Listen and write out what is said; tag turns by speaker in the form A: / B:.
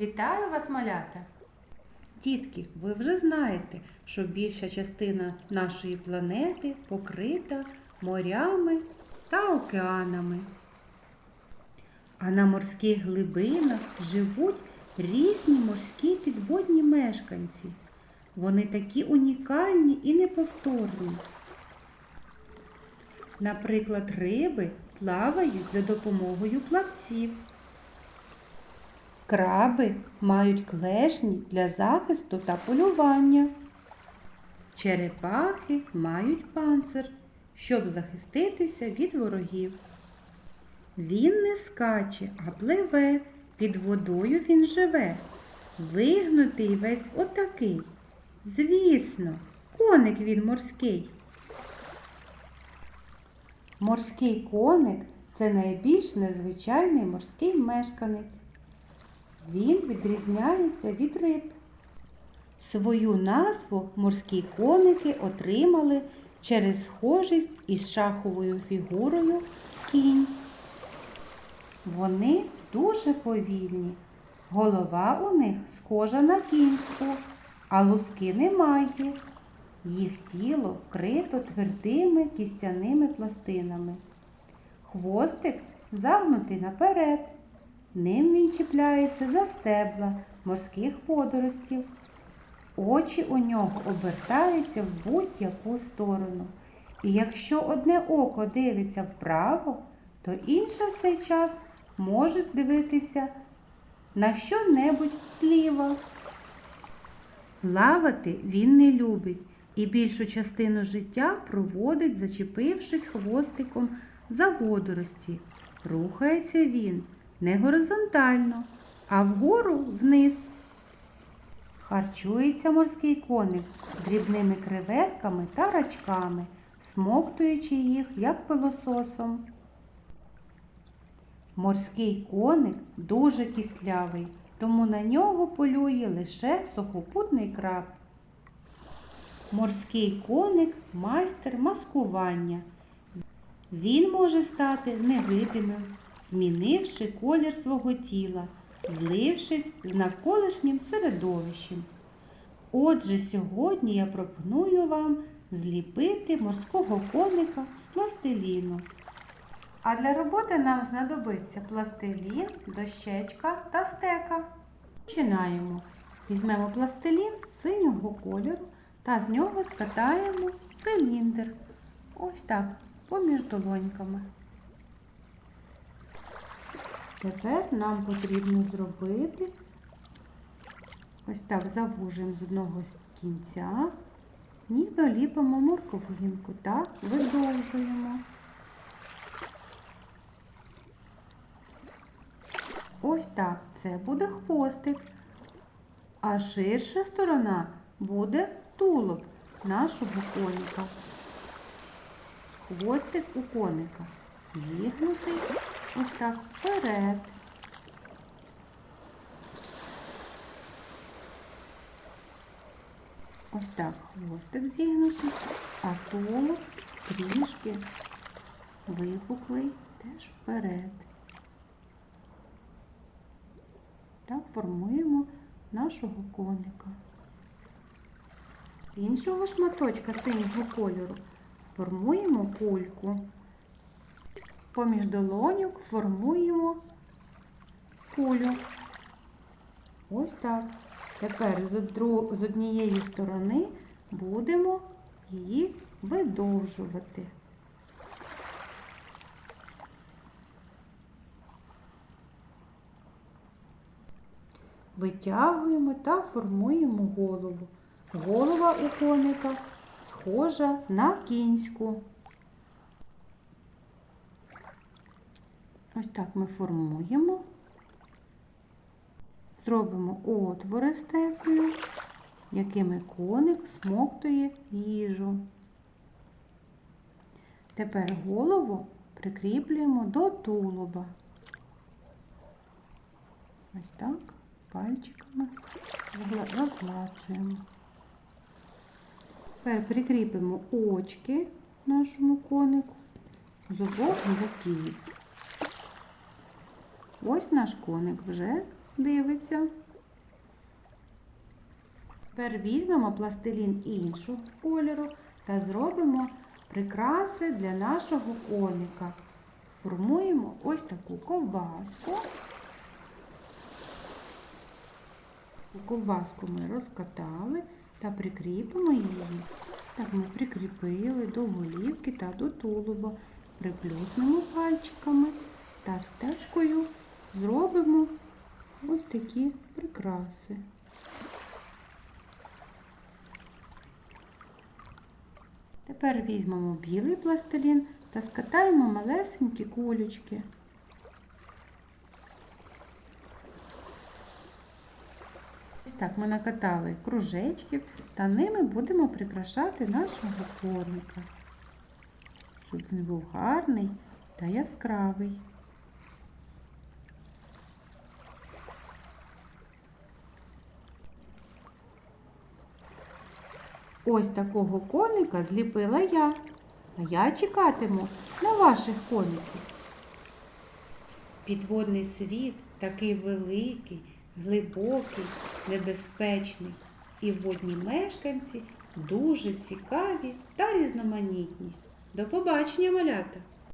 A: Вітаю вас, малята!
B: Дітки, ви вже знаєте, що більша частина нашої планети покрита морями та океанами. А на морських глибинах живуть різні морські підводні мешканці. Вони такі унікальні і неповторні. Наприклад, риби плавають за допомогою плавців. Краби мають клешні для захисту та полювання. Черепахи мають панцир, щоб захиститися від ворогів. Він не скаче, а пливе, під водою він живе. Вигнутий весь отакий. Звісно, коник він морський. Морський коник це найбільш незвичайний морський мешканець. Він відрізняється від риб. Свою назву морські коники отримали через схожість із шаховою фігурою кінь. Вони дуже повільні. Голова у них схожа на кінську, а луски немає. Їх тіло вкрито твердими кістяними пластинами. Хвостик загнутий наперед. Ним він чіпляється за стебла морських водоростів. Очі у нього обертаються в будь-яку сторону. І якщо одне око дивиться вправо, то інше в цей час може дивитися на що-небудь зліва. Плавати він не любить і більшу частину життя проводить, зачепившись хвостиком за водорості. Рухається він не горизонтально, а вгору вниз. Харчується морський коник дрібними креветками та рачками, смоктуючи їх, як пилососом. Морський коник дуже кислявий, тому на нього полює лише сухопутний краб. Морський коник майстер маскування. Він може стати невидимим, змінивши колір свого тіла, злившись з навколишнім середовищем. Отже, сьогодні я пропоную вам зліпити морського коника з пластиліну.
A: А для роботи нам знадобиться пластилін, дощечка та стека.
B: Починаємо. Візьмемо пластилін синього кольору та з нього скатаємо циліндр. Ось так, поміж долоньками. Тепер нам потрібно зробити ось так завужуємо з одного кінця, ніби ліпимо морковинку та видовжуємо. Ось так, це буде хвостик, а ширша сторона буде тулуб нашого коника. Хвостик у коника зігнутий ось так вперед. Ось так хвостик зігнутий, а тулуб трішки випуклий теж вперед. Так формуємо нашого коника. З іншого шматочка синього кольору сформуємо кульку. Поміж долоньок формуємо кулю. Ось так. Тепер з, однієї сторони будемо її видовжувати. Витягуємо та формуємо голову. Голова у коника схожа на кінську. Ось так ми формуємо. Зробимо отвори стекою, якими коник смоктує їжу. Тепер голову прикріплюємо до тулуба. Ось так пальчиками розгла- розгладжуємо. Тепер прикріпимо очки нашому конику з обох боків. Ось наш коник вже дивиться
A: Тепер візьмемо пластилін іншого кольору та зробимо прикраси для нашого коника. Сформуємо ось таку ковбаску. Ковбаску ми розкатали та прикріпимо її. Так ми прикріпили до голівки та до тулуба. Приплюснемо пальчиками та стежкою зробимо ось такі прикраси. Тепер візьмемо білий пластилін та скатаємо малесенькі кулечки. Ось так ми накатали кружечків та ними будемо прикрашати нашого коника, щоб він був гарний та яскравий. Ось такого коника зліпила я, а я чекатиму на ваших коників. Підводний світ такий великий, глибокий, небезпечний, і водні мешканці дуже цікаві та різноманітні. До побачення, малята!